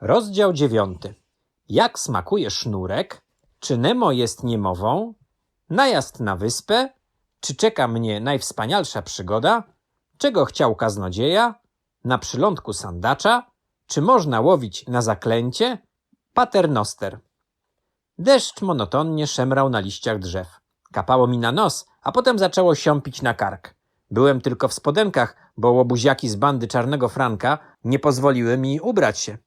Rozdział dziewiąty. Jak smakuje sznurek? Czy Nemo jest niemową? Najazd na wyspę? Czy czeka mnie najwspanialsza przygoda? Czego chciał kaznodzieja? Na przylądku sandacza? Czy można łowić na zaklęcie? Paternoster. Deszcz monotonnie szemrał na liściach drzew. Kapało mi na nos, a potem zaczęło siąpić na kark. Byłem tylko w spodenkach, bo łobuziaki z bandy Czarnego Franka nie pozwoliły mi ubrać się.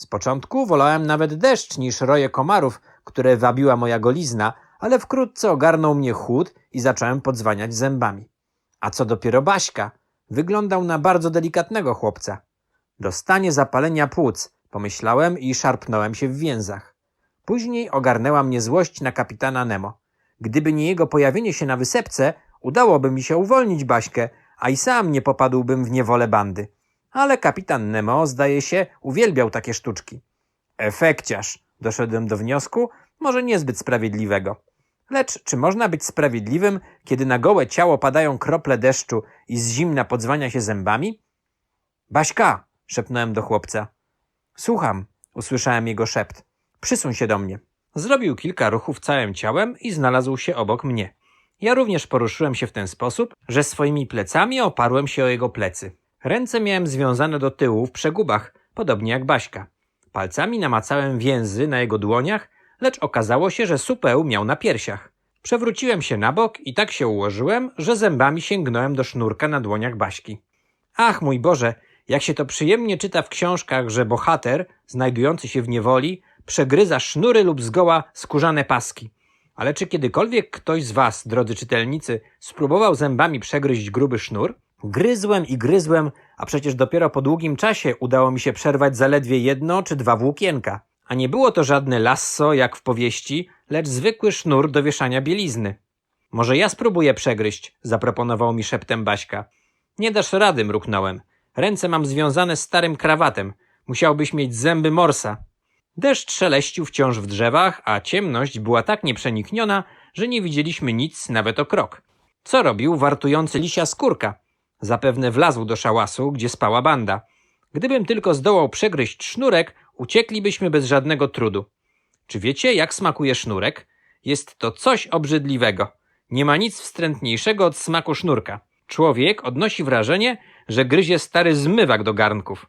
Z początku wolałem nawet deszcz niż roje komarów, które wabiła moja golizna, ale wkrótce ogarnął mnie chłód i zacząłem podzwaniać zębami. A co dopiero Baśka? Wyglądał na bardzo delikatnego chłopca. Dostanie zapalenia płuc, pomyślałem i szarpnąłem się w więzach. Później ogarnęła mnie złość na kapitana Nemo. Gdyby nie jego pojawienie się na wysepce, udałoby mi się uwolnić Baśkę, a i sam nie popadłbym w niewolę bandy. Ale kapitan Nemo, zdaje się, uwielbiał takie sztuczki. Efekciarz, doszedłem do wniosku, może niezbyt sprawiedliwego. Lecz czy można być sprawiedliwym, kiedy na gołe ciało padają krople deszczu i z zimna podzwania się zębami? Baśka, szepnąłem do chłopca. Słucham, usłyszałem jego szept. Przysuń się do mnie. Zrobił kilka ruchów całym ciałem i znalazł się obok mnie. Ja również poruszyłem się w ten sposób, że swoimi plecami oparłem się o jego plecy. Ręce miałem związane do tyłu w przegubach, podobnie jak Baśka. Palcami namacałem więzy na jego dłoniach, lecz okazało się, że supeł miał na piersiach. Przewróciłem się na bok i tak się ułożyłem, że zębami sięgnąłem do sznurka na dłoniach Baśki. Ach, mój Boże, jak się to przyjemnie czyta w książkach, że bohater, znajdujący się w niewoli, przegryza sznury lub zgoła skórzane paski. Ale czy kiedykolwiek ktoś z was, drodzy czytelnicy, spróbował zębami przegryźć gruby sznur? Gryzłem i gryzłem, a przecież dopiero po długim czasie udało mi się przerwać zaledwie jedno czy dwa włókienka. A nie było to żadne lasso, jak w powieści, lecz zwykły sznur do wieszania bielizny. Może ja spróbuję przegryźć, zaproponował mi szeptem Baśka. Nie dasz rady, mruknąłem. Ręce mam związane starym krawatem. Musiałbyś mieć zęby morsa. Deszcz szeleścił wciąż w drzewach, a ciemność była tak nieprzenikniona, że nie widzieliśmy nic nawet o krok. Co robił wartujący lisia skórka? Zapewne wlazł do szałasu, gdzie spała banda. Gdybym tylko zdołał przegryźć sznurek, ucieklibyśmy bez żadnego trudu. Czy wiecie, jak smakuje sznurek? Jest to coś obrzydliwego. Nie ma nic wstrętniejszego od smaku sznurka. Człowiek odnosi wrażenie, że gryzie stary zmywak do garnków.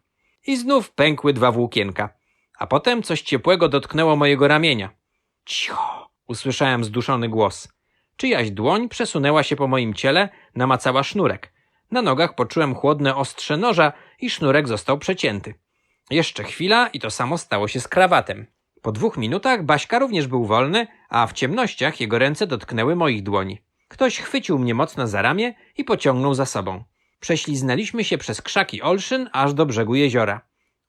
I znów pękły dwa włókienka. A potem coś ciepłego dotknęło mojego ramienia. Cicho! usłyszałem zduszony głos. Czyjaś dłoń przesunęła się po moim ciele, namacała sznurek. Na nogach poczułem chłodne ostrze noża i sznurek został przecięty. Jeszcze chwila i to samo stało się z krawatem. Po dwóch minutach Baśka również był wolny, a w ciemnościach jego ręce dotknęły moich dłoni. Ktoś chwycił mnie mocno za ramię i pociągnął za sobą. Prześliznęliśmy się przez krzaki olszyn aż do brzegu jeziora.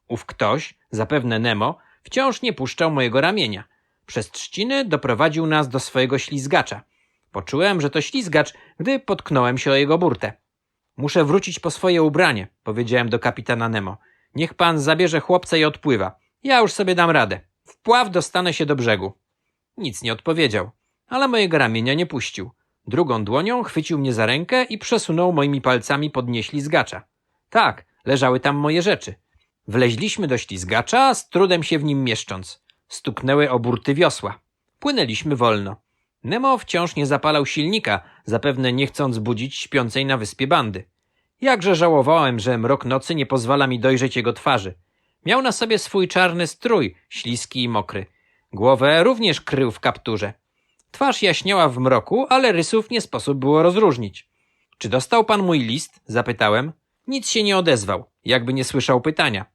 Ów ktoś, zapewne Nemo, wciąż nie puszczał mojego ramienia. Przez trzciny doprowadził nas do swojego ślizgacza. Poczułem, że to ślizgacz, gdy potknąłem się o jego burtę. Muszę wrócić po swoje ubranie, powiedziałem do kapitana Nemo. Niech pan zabierze chłopca i odpływa. Ja już sobie dam radę. Wpław dostanę się do brzegu. Nic nie odpowiedział, ale mojego ramienia nie puścił. Drugą dłonią chwycił mnie za rękę i przesunął moimi palcami pod nie ślizgacza. Tak, leżały tam moje rzeczy. Wleźliśmy do ślizgacza, z trudem się w nim mieszcząc. Stuknęły o burty wiosła. Płynęliśmy wolno. Nemo wciąż nie zapalał silnika, zapewne nie chcąc budzić śpiącej na wyspie bandy. Jakże żałowałem, że mrok nocy nie pozwala mi dojrzeć jego twarzy. Miał na sobie swój czarny strój, śliski i mokry. Głowę również krył w kapturze. Twarz jaśniała w mroku, ale rysów nie sposób było rozróżnić. Czy dostał pan mój list? zapytałem. Nic się nie odezwał, jakby nie słyszał pytania.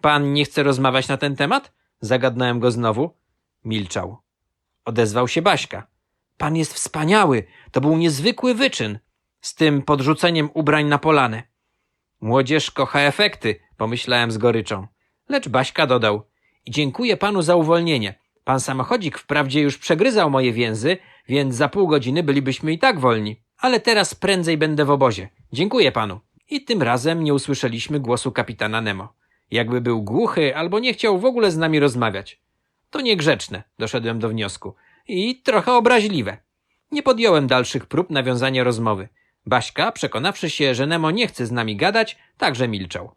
Pan nie chce rozmawiać na ten temat? Zagadnąłem go znowu. Milczał. Odezwał się Baśka. Pan jest wspaniały. To był niezwykły wyczyn. Z tym podrzuceniem ubrań na polanę. Młodzież kocha efekty, pomyślałem z goryczą. Lecz Baśka dodał. Dziękuję panu za uwolnienie. Pan samochodzik wprawdzie już przegryzał moje więzy, więc za pół godziny bylibyśmy i tak wolni. Ale teraz prędzej będę w obozie. Dziękuję panu. I tym razem nie usłyszeliśmy głosu kapitana Nemo. Jakby był głuchy albo nie chciał w ogóle z nami rozmawiać. To niegrzeczne, doszedłem do wniosku. I trochę obraźliwe. Nie podjąłem dalszych prób nawiązania rozmowy. Baśka, przekonawszy się, że Nemo nie chce z nami gadać, także milczał.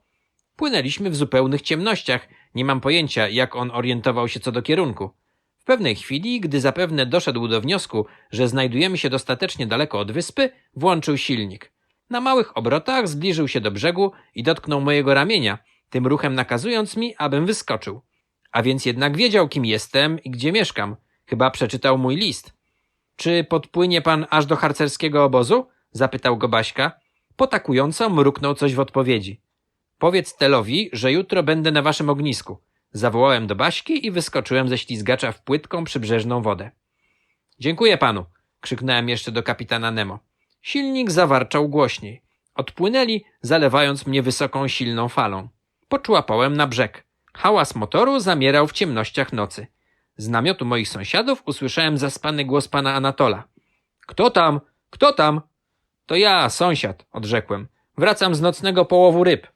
Płynęliśmy w zupełnych ciemnościach Nie mam pojęcia, jak on orientował się co do kierunku. W pewnej chwili, gdy zapewne doszedł do wniosku, że znajdujemy się dostatecznie daleko od wyspy, włączył silnik. Na małych obrotach zbliżył się do brzegu i dotknął mojego ramienia, tym ruchem nakazując mi, abym wyskoczył. A więc jednak wiedział, kim jestem i gdzie mieszkam. Chyba przeczytał mój list. Czy podpłynie pan aż do harcerskiego obozu? zapytał go Baśka. Potakująco mruknął coś w odpowiedzi. Powiedz Telowi, że jutro będę na waszym ognisku. Zawołałem do Baśki i wyskoczyłem ze ślizgacza w płytką przybrzeżną wodę. Dziękuję panu, krzyknąłem jeszcze do kapitana Nemo. Silnik zawarczał głośniej. Odpłynęli, zalewając mnie wysoką, silną falą. Poczłapałem na brzeg. Hałas motoru zamierał w ciemnościach nocy. Z namiotu moich sąsiadów usłyszałem zaspany głos pana Anatola. Kto tam? Kto tam? To ja, sąsiad, odrzekłem. Wracam z nocnego połowu ryb.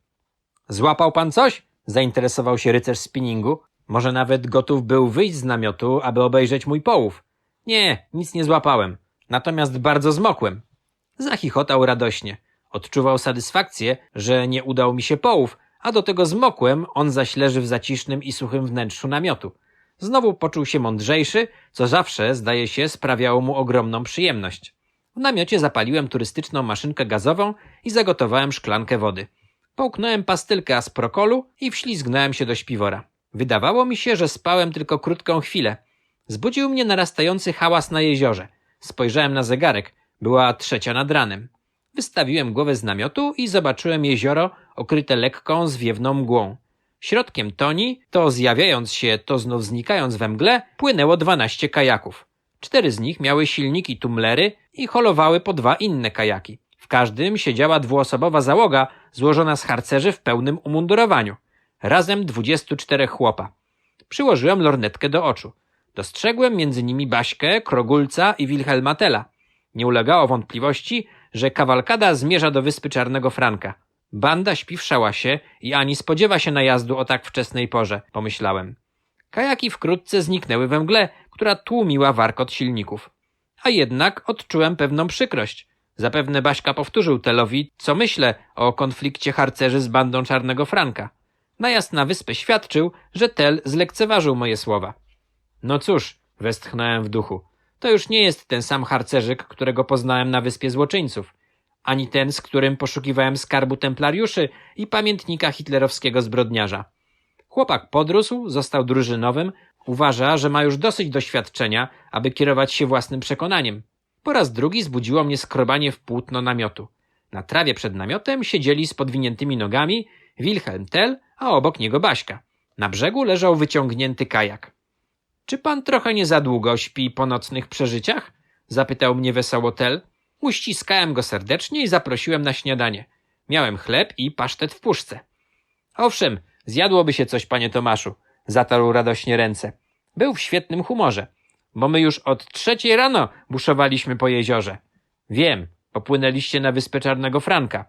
Złapał pan coś? Zainteresował się rycerz spinningu. Może nawet gotów był wyjść z namiotu, aby obejrzeć mój połów. Nie, nic nie złapałem. Natomiast bardzo zmokłem. Zachichotał radośnie. Odczuwał satysfakcję, że nie udał mi się połów, a do tego zmokłem, on zaś leży w zacisznym i suchym wnętrzu namiotu. Znowu poczuł się mądrzejszy, co zawsze, zdaje się, sprawiało mu ogromną przyjemność. W namiocie zapaliłem turystyczną maszynkę gazową i zagotowałem szklankę wody. Połknąłem pastylkę asprokolu i wślizgnąłem się do śpiwora. Wydawało mi się, że spałem tylko krótką chwilę. Zbudził mnie narastający hałas na jeziorze. Spojrzałem na zegarek. Była trzecia nad ranem. Wystawiłem głowę z namiotu i zobaczyłem jezioro okryte lekką, zwiewną mgłą. Środkiem toni, to zjawiając się, to znów znikając we mgle, płynęło dwanaście kajaków. Cztery z nich miały silniki tumlery i holowały po dwa inne kajaki. W każdym siedziała dwuosobowa załoga złożona z harcerzy w pełnym umundurowaniu. Razem dwudziestu czterech chłopa. Przyłożyłem lornetkę do oczu. Dostrzegłem między nimi Baśkę, Krogulca i Wilhelma Tella. Nie ulegało wątpliwości, że kawalkada zmierza do wyspy Czarnego Franka. Banda śpi w szałasie i ani spodziewa się najazdu o tak wczesnej porze, pomyślałem. Kajaki wkrótce zniknęły we mgle, która tłumiła warkot silników. A jednak odczułem pewną przykrość. Zapewne Baśka powtórzył Telowi, co myślę o konflikcie harcerzy z bandą Czarnego Franka. Najazd na wyspę świadczył, że Tel zlekceważył moje słowa. No cóż, westchnąłem w duchu. To już nie jest ten sam harcerzyk, którego poznałem na wyspie złoczyńców, ani ten, z którym poszukiwałem skarbu templariuszy i pamiętnika hitlerowskiego zbrodniarza. Chłopak podrósł, został drużynowym, uważa, że ma już dosyć doświadczenia, aby kierować się własnym przekonaniem. Po raz drugi zbudziło mnie skrobanie w płótno namiotu. Na trawie przed namiotem siedzieli z podwiniętymi nogami Wilhelm Tell, a obok niego Baśka. Na brzegu leżał wyciągnięty kajak. Czy pan trochę nie za długo śpi po nocnych przeżyciach? Zapytał mnie wesoło Tel. Uściskałem go serdecznie i zaprosiłem na śniadanie. Miałem chleb i pasztet w puszce. Owszem, zjadłoby się coś, panie Tomaszu. Zatarł radośnie ręce. Był w świetnym humorze, bo my już od trzeciej rano buszowaliśmy po jeziorze. Wiem, popłynęliście na wyspę Czarnego Franka.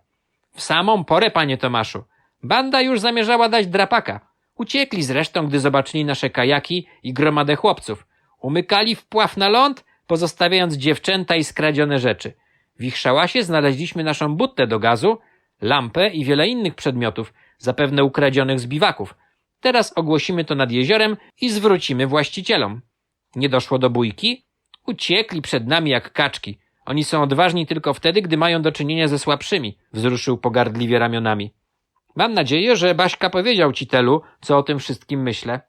W samą porę, panie Tomaszu. Banda już zamierzała dać drapaka. Uciekli zresztą, gdy zobaczyli nasze kajaki i gromadę chłopców. Umykali wpław na ląd, pozostawiając dziewczęta i skradzione rzeczy. W ich szałasie znaleźliśmy naszą buttę do gazu, lampę i wiele innych przedmiotów, zapewne ukradzionych z biwaków. Teraz ogłosimy to nad jeziorem i zwrócimy właścicielom. Nie doszło do bójki? Uciekli przed nami jak kaczki. Oni są odważni tylko wtedy, gdy mają do czynienia ze słabszymi, wzruszył pogardliwie ramionami. Mam nadzieję, że Baśka powiedział ci Telu, co o tym wszystkim myślę.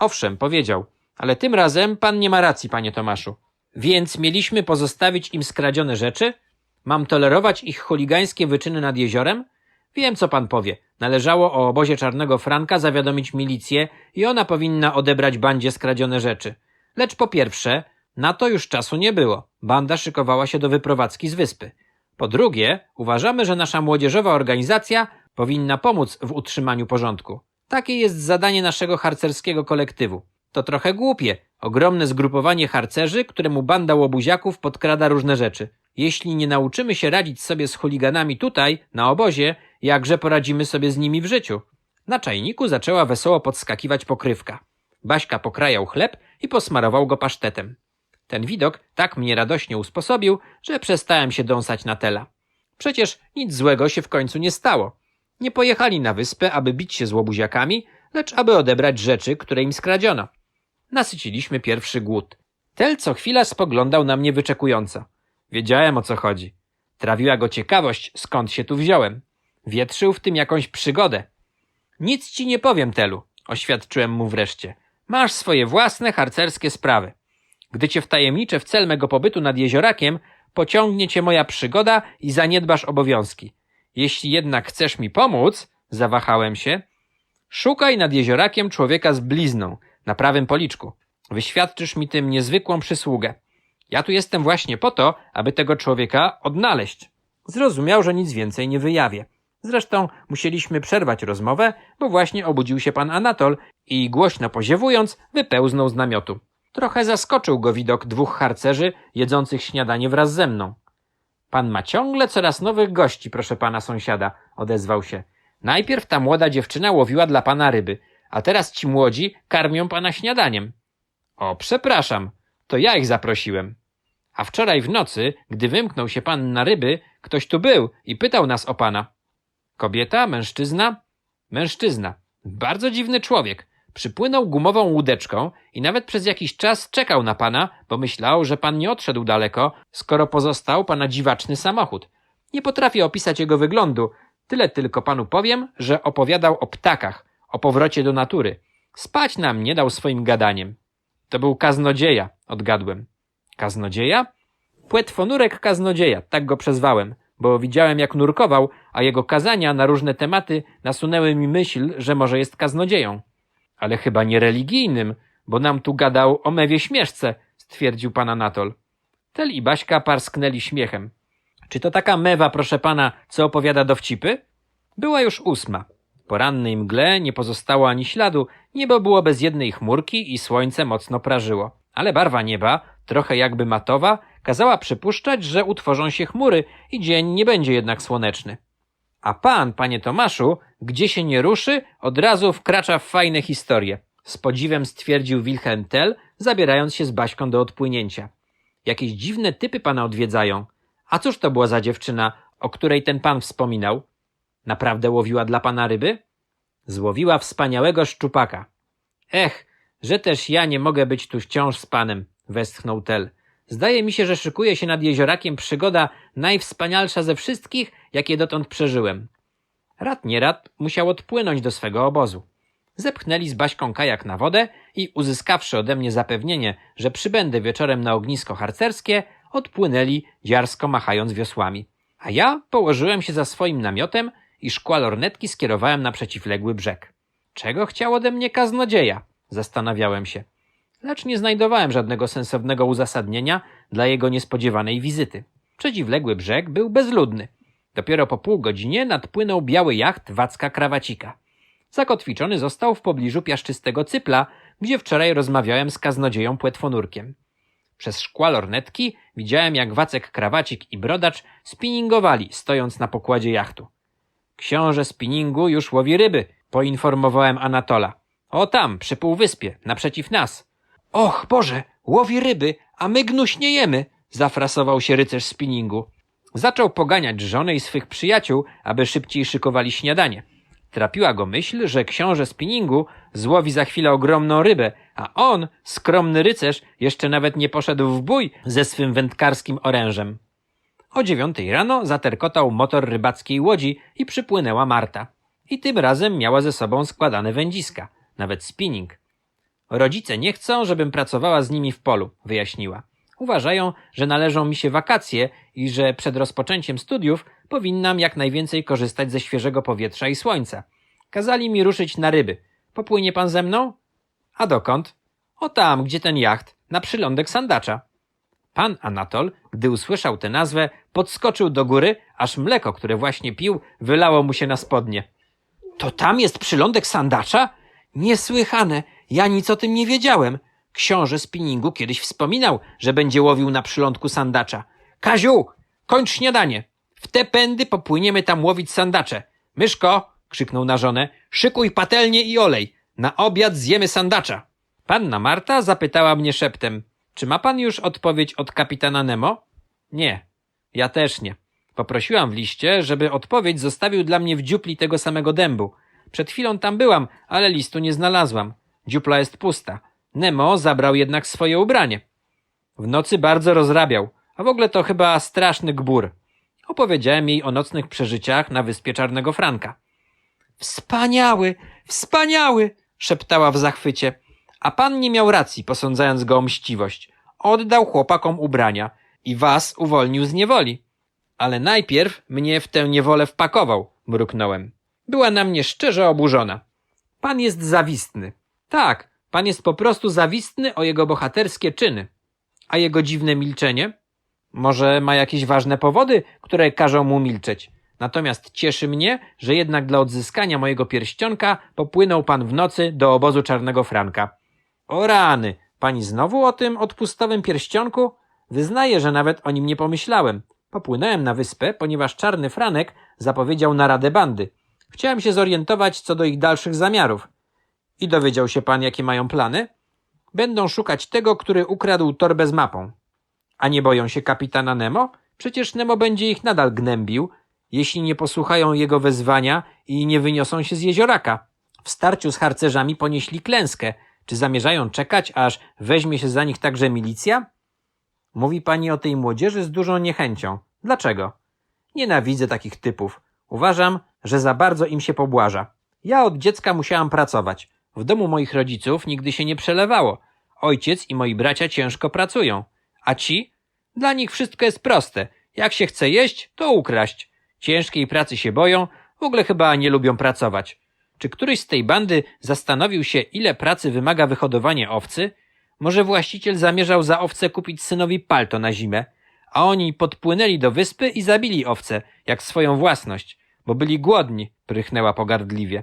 Owszem, powiedział, ale tym razem pan nie ma racji, panie Tomaszu. Więc mieliśmy pozostawić im skradzione rzeczy? Mam tolerować ich chuligańskie wyczyny nad jeziorem? Wiem, co pan powie. Należało o obozie Czarnego Franka zawiadomić milicję i ona powinna odebrać bandzie skradzione rzeczy. Lecz po pierwsze, na to już czasu nie było. Banda szykowała się do wyprowadzki z wyspy. Po drugie, uważamy, że nasza młodzieżowa organizacja powinna pomóc w utrzymaniu porządku. Takie jest zadanie naszego harcerskiego kolektywu. To trochę głupie, ogromne zgrupowanie harcerzy, któremu banda łobuziaków podkrada różne rzeczy. Jeśli nie nauczymy się radzić sobie z chuliganami tutaj, na obozie, jakże poradzimy sobie z nimi w życiu? Na czajniku zaczęła wesoło podskakiwać pokrywka. Baśka pokrajał chleb i posmarował go pasztetem. Ten widok tak mnie radośnie usposobił, że przestałem się dąsać na tela. Przecież nic złego się w końcu nie stało. Nie pojechali na wyspę, aby bić się z łobuziakami, lecz aby odebrać rzeczy, które im skradziono. Nasyciliśmy pierwszy głód. Tel co chwila spoglądał na mnie wyczekująco. Wiedziałem o co chodzi. Trawiła go ciekawość, skąd się tu wziąłem. Wietrzył w tym jakąś przygodę. Nic ci nie powiem, Telu, oświadczyłem mu wreszcie. Masz swoje własne harcerskie sprawy. Gdy cię wtajemniczę w cel mego pobytu nad jeziorakiem, pociągnie cię moja przygoda i zaniedbasz obowiązki. Jeśli jednak chcesz mi pomóc, zawahałem się, szukaj nad jeziorakiem człowieka z blizną, na prawym policzku. Wyświadczysz mi tym niezwykłą przysługę. Ja tu jestem właśnie po to, aby tego człowieka odnaleźć. Zrozumiał, że nic więcej nie wyjawię. Zresztą musieliśmy przerwać rozmowę, bo właśnie obudził się pan Anatol i głośno poziewując wypełznął z namiotu. Trochę zaskoczył go widok dwóch harcerzy jedzących śniadanie wraz ze mną. Pan ma ciągle coraz nowych gości, proszę pana sąsiada, odezwał się. Najpierw ta młoda dziewczyna łowiła dla pana ryby, a teraz ci młodzi karmią pana śniadaniem. O, przepraszam, to ja ich zaprosiłem. A wczoraj w nocy, gdy wymknął się pan na ryby, ktoś tu był i pytał nas o pana. Kobieta, mężczyzna? Mężczyzna. Bardzo dziwny człowiek. Przypłynął gumową łódeczką i nawet przez jakiś czas czekał na pana, bo myślał, że pan nie odszedł daleko, skoro pozostał pana dziwaczny samochód. Nie potrafię opisać jego wyglądu, tyle tylko panu powiem, że opowiadał o ptakach, o powrocie do natury. Spać nam nie dał swoim gadaniem. To był kaznodzieja, odgadłem. Kaznodzieja? Płetwonurek kaznodzieja, tak go przezwałem, bo widziałem jak nurkował, a jego kazania na różne tematy nasunęły mi myśl, że może jest kaznodzieją. Ale chyba nie religijnym, bo nam tu gadał o mewie śmieszce, stwierdził pan Anatol. Tel i Baśka parsknęli śmiechem. Czy to taka mewa, proszę pana, co opowiada dowcipy? Była już ósma. Po rannej mgle nie pozostało ani śladu, niebo było bez jednej chmurki i słońce mocno prażyło. Ale barwa nieba, trochę jakby matowa, kazała przypuszczać, że utworzą się chmury i dzień nie będzie jednak słoneczny. A pan, panie Tomaszu, gdzie się nie ruszy, od razu wkracza w fajne historie. Z podziwem stwierdził Wilhelm Tell, zabierając się z Baśką do odpłynięcia. Jakieś dziwne typy pana odwiedzają. A cóż to była za dziewczyna, o której ten pan wspominał? Naprawdę łowiła dla pana ryby? Złowiła wspaniałego szczupaka. Ech, że też ja nie mogę być tu wciąż z panem, westchnął Tel. Zdaje mi się, że szykuje się nad jeziorakiem przygoda najwspanialsza ze wszystkich, jakie dotąd przeżyłem. Rad nie rad musiał odpłynąć do swego obozu. Zepchnęli z Baśką kajak na wodę i uzyskawszy ode mnie zapewnienie, że przybędę wieczorem na ognisko harcerskie, odpłynęli, dziarsko machając wiosłami. A ja położyłem się za swoim namiotem i szkła lornetki skierowałem na przeciwległy brzeg. Czego chciał ode mnie kaznodzieja? Zastanawiałem się. Lecz nie znajdowałem żadnego sensownego uzasadnienia dla jego niespodziewanej wizyty. Przeciwległy brzeg był bezludny. Dopiero po pół godzinie nadpłynął biały jacht Wacka Krawacika. Zakotwiczony został w pobliżu piaszczystego cypla, gdzie wczoraj rozmawiałem z kaznodzieją płetwonurkiem. Przez szkła lornetki widziałem, jak Wacek Krawacik i Brodacz spinningowali, stojąc na pokładzie jachtu. Książę spinningu już łowi ryby, poinformowałem Anatola. O tam, przy półwyspie, naprzeciw nas. Och, Boże, łowi ryby, a my gnuśniejemy, zafrasował się rycerz spinningu. Zaczął poganiać żonę i swych przyjaciół, aby szybciej szykowali śniadanie. Trapiła go myśl, że książę spinningu złowi za chwilę ogromną rybę, a on, skromny rycerz, jeszcze nawet nie poszedł w bój ze swym wędkarskim orężem. O dziewiątej rano zaterkotał motor rybackiej łodzi i przypłynęła Marta. I tym razem miała ze sobą składane wędziska, nawet spinning. Rodzice nie chcą, żebym pracowała z nimi w polu, wyjaśniła. Uważają, że należą mi się wakacje i że przed rozpoczęciem studiów powinnam jak najwięcej korzystać ze świeżego powietrza i słońca. Kazali mi ruszyć na ryby. Popłynie pan ze mną? A dokąd? O tam, gdzie ten jacht, na przylądek sandacza. Pan Anatol, gdy usłyszał tę nazwę, podskoczył do góry, aż mleko, które właśnie pił, wylało mu się na spodnie. To tam jest przylądek sandacza? Niesłychane, ja nic o tym nie wiedziałem. Książę spinningu kiedyś wspominał, że będzie łowił na przylądku sandacza. Kaziu, kończ śniadanie. W te pędy popłyniemy tam łowić sandacze. Myszko, krzyknął na żonę, szykuj patelnię i olej. Na obiad zjemy sandacza. Panna Marta zapytała mnie szeptem. Czy ma pan już odpowiedź od kapitana Nemo? Nie. Ja też nie. Poprosiłam w liście, żeby odpowiedź zostawił dla mnie w dziupli tego samego dębu. Przed chwilą tam byłam, ale listu nie znalazłam. Dziupla jest pusta. Nemo zabrał jednak swoje ubranie. W nocy bardzo rozrabiał, a w ogóle to chyba straszny gbur. Opowiedziałem jej o nocnych przeżyciach na wyspie Czarnego Franka. Wspaniały, wspaniały, szeptała w zachwycie. A pan nie miał racji, posądzając go o mściwość. Oddał chłopakom ubrania i was uwolnił z niewoli. Ale najpierw mnie w tę niewolę wpakował, mruknąłem. Była na mnie szczerze oburzona. Pan jest zawistny. Tak, pan jest po prostu zawistny o jego bohaterskie czyny. A jego dziwne milczenie? Może ma jakieś ważne powody, które każą mu milczeć. Natomiast cieszy mnie, że jednak dla odzyskania mojego pierścionka popłynął pan w nocy do obozu Czarnego Franka. O rany, pani znowu o tym odpustowym pierścionku? Wyznaję, że nawet o nim nie pomyślałem. Popłynąłem na wyspę, ponieważ Czarny Franek zapowiedział naradę bandy. Chciałem się zorientować co do ich dalszych zamiarów. I dowiedział się pan, jakie mają plany? Będą szukać tego, który ukradł torbę z mapą. A nie boją się kapitana Nemo? Przecież Nemo będzie ich nadal gnębił, jeśli nie posłuchają jego wezwania i nie wyniosą się z jezioraka. W starciu z harcerzami ponieśli klęskę. Czy zamierzają czekać, aż weźmie się za nich także milicja? Mówi pani o tej młodzieży z dużą niechęcią. Dlaczego? Nienawidzę takich typów. Uważam, że za bardzo im się pobłaża. Ja od dziecka musiałam pracować. W domu moich rodziców nigdy się nie przelewało. Ojciec i moi bracia ciężko pracują. A ci? Dla nich wszystko jest proste. Jak się chce jeść, to ukraść. Ciężkiej pracy się boją, w ogóle chyba nie lubią pracować. Czy któryś z tej bandy zastanowił się, ile pracy wymaga wyhodowanie owcy? Może właściciel zamierzał za owce kupić synowi palto na zimę, a oni podpłynęli do wyspy i zabili owce, jak swoją własność, bo byli głodni, prychnęła pogardliwie.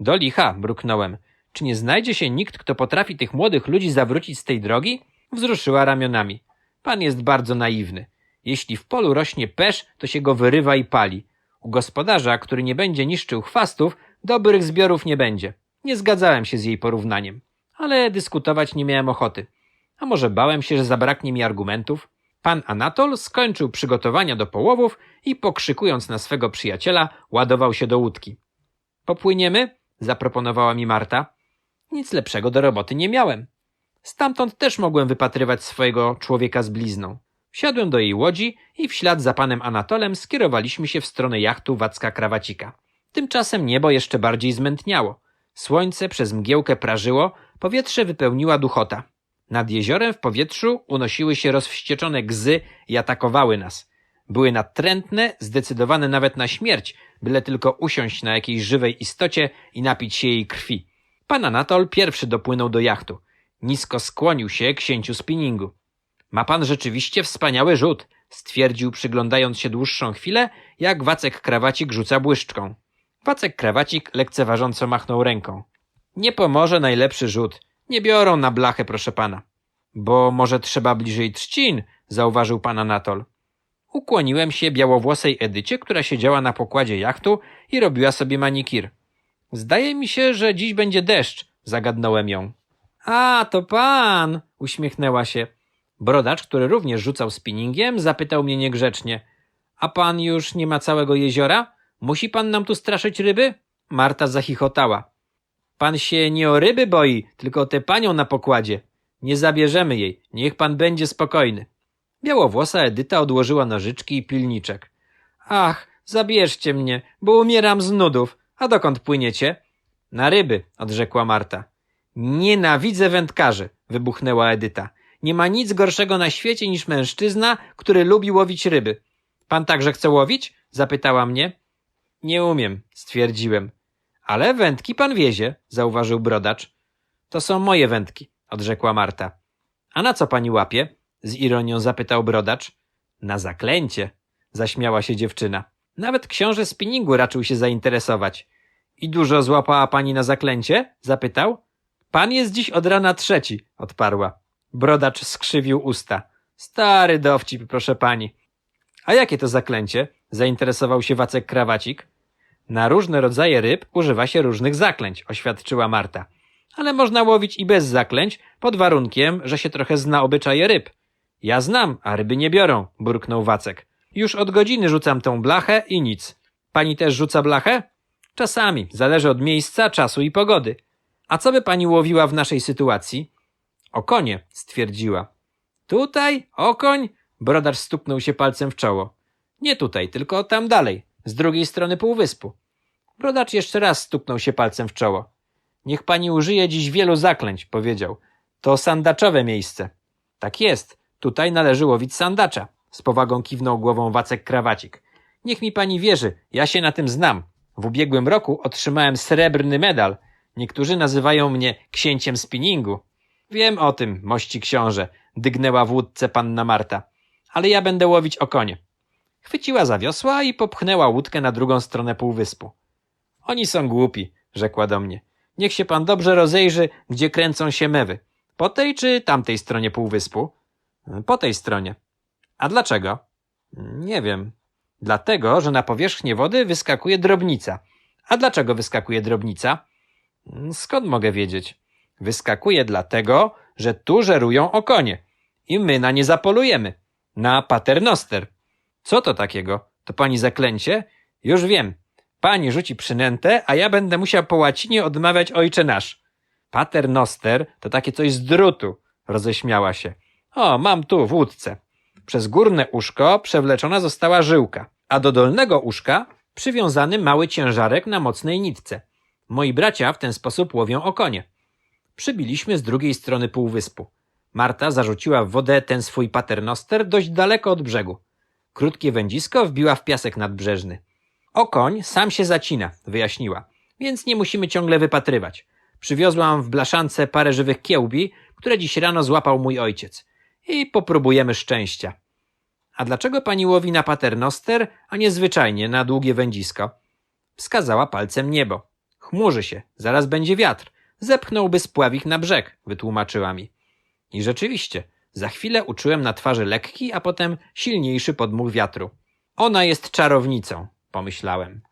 Do licha, bruknąłem. Czy nie znajdzie się nikt, kto potrafi tych młodych ludzi zawrócić z tej drogi? Wzruszyła ramionami. Pan jest bardzo naiwny. Jeśli w polu rośnie pesz, to się go wyrywa i pali. U gospodarza, który nie będzie niszczył chwastów, dobrych zbiorów nie będzie. Nie zgadzałem się z jej porównaniem, ale dyskutować nie miałem ochoty. A może bałem się, że zabraknie mi argumentów? Pan Anatol skończył przygotowania do połowów i pokrzykując na swego przyjaciela, ładował się do łódki. Popłyniemy? zaproponowała mi Marta. Nic lepszego do roboty nie miałem. Stamtąd też mogłem wypatrywać swojego człowieka z blizną. Wsiadłem do jej łodzi i w ślad za panem Anatolem skierowaliśmy się w stronę jachtu Wacka Krawacika. Tymczasem niebo jeszcze bardziej zmętniało. Słońce przez mgiełkę prażyło, powietrze wypełniła duchota. Nad jeziorem w powietrzu unosiły się rozwścieczone gzy i atakowały nas. Były natrętne, zdecydowane nawet na śmierć, byle tylko usiąść na jakiejś żywej istocie i napić się jej krwi. Pan Anatol pierwszy dopłynął do jachtu. Nisko skłonił się księciu spinningu. Ma pan rzeczywiście wspaniały rzut, stwierdził przyglądając się dłuższą chwilę, jak Wacek Krawacik rzuca błyszczką. Wacek Krawacik lekceważąco machnął ręką. Nie pomoże najlepszy rzut. Nie biorą na blachę, proszę pana. Bo może trzeba bliżej trzcin, zauważył pan Anatol. Ukłoniłem się białowłosej Edycie, która siedziała na pokładzie jachtu i robiła sobie manikir. Zdaje mi się, że dziś będzie deszcz, zagadnąłem ją. A, to pan, uśmiechnęła się. Brodacz, który również rzucał spinningiem, zapytał mnie niegrzecznie. A pan już nie ma całego jeziora? Musi pan nam tu straszyć ryby? Marta zachichotała. Pan się nie o ryby boi, tylko o tę panią na pokładzie. Nie zabierzemy jej, niech pan będzie spokojny. Białowłosa Edyta odłożyła nożyczki i pilniczek. Ach, zabierzcie mnie, bo umieram z nudów. A dokąd płyniecie? Na ryby, odrzekła Marta. Nienawidzę wędkarzy, wybuchnęła Edyta. Nie ma nic gorszego na świecie niż mężczyzna, który lubi łowić ryby. Pan także chce łowić? zapytała mnie. Nie umiem, stwierdziłem. Ale wędki pan wiezie, zauważył brodacz. To są moje wędki, odrzekła Marta. A na co pani łapie? z ironią zapytał brodacz. Na zaklęcie, zaśmiała się dziewczyna. Nawet książę spinningu raczył się zainteresować. I dużo złapała pani na zaklęcie? zapytał. Pan jest dziś od rana trzeci, odparła. Brodacz skrzywił usta. Stary dowcip, proszę pani. A jakie to zaklęcie? Zainteresował się Wacek Krawacik. Na różne rodzaje ryb używa się różnych zaklęć, oświadczyła Marta. Ale można łowić i bez zaklęć, pod warunkiem, że się trochę zna obyczaje ryb. Ja znam, a ryby nie biorą, burknął Wacek. Już od godziny rzucam tą blachę i nic. Pani też rzuca blachę? Czasami, zależy od miejsca, czasu i pogody. A co by pani łowiła w naszej sytuacji? Okonie, stwierdziła. Tutaj? Okoń? Brodacz stuknął się palcem w czoło. Nie tutaj, tylko tam dalej, z drugiej strony półwyspu. Brodacz jeszcze raz stuknął się palcem w czoło. Niech pani użyje dziś wielu zaklęć, powiedział. To sandaczowe miejsce. Tak jest, tutaj należy łowić sandacza. Z powagą kiwnął głową Wacek Krawacik. Niech mi pani wierzy, ja się na tym znam. W ubiegłym roku otrzymałem srebrny medal. Niektórzy nazywają mnie księciem spinningu. Wiem o tym, mości książę, dygnęła w łódce panna Marta. Ale ja będę łowić okonie. Chwyciła za wiosła i popchnęła łódkę na drugą stronę półwyspu. Oni są głupi, rzekła do mnie. Niech się pan dobrze rozejrzy, gdzie kręcą się mewy. Po tej czy tamtej stronie półwyspu? Po tej stronie. A dlaczego? Nie wiem. Dlatego, że na powierzchnię wody wyskakuje drobnica. A dlaczego wyskakuje drobnica? Skąd mogę wiedzieć? Wyskakuje dlatego, że tu żerują okonie. I my na nie zapolujemy. Na paternoster. Co to takiego? To pani zaklęcie? Już wiem. Pani rzuci przynętę, a ja będę musiał po łacinie odmawiać ojcze nasz. Paternoster to takie coś z drutu, roześmiała się. O, mam tu w łódce. Przez górne uszko przewleczona została żyłka, a do dolnego uszka przywiązany mały ciężarek na mocnej nitce. Moi bracia w ten sposób łowią okonie. Przybiliśmy z drugiej strony półwyspu. Marta zarzuciła w wodę ten swój paternoster dość daleko od brzegu. Krótkie wędzisko wbiła w piasek nadbrzeżny. Okoń sam się zacina, wyjaśniła, więc nie musimy ciągle wypatrywać. Przywiozłam w blaszance parę żywych kiełbi, które dziś rano złapał mój ojciec. I popróbujemy szczęścia. A dlaczego pani łowi na paternoster, a nie zwyczajnie na długie wędzisko? Wskazała palcem niebo. Chmurzy się, zaraz będzie wiatr. Zepchnąłby spławik na brzeg, wytłumaczyła mi. I rzeczywiście, za chwilę uczułem na twarzy lekki, a potem silniejszy podmuch wiatru. Ona jest czarownicą, pomyślałem.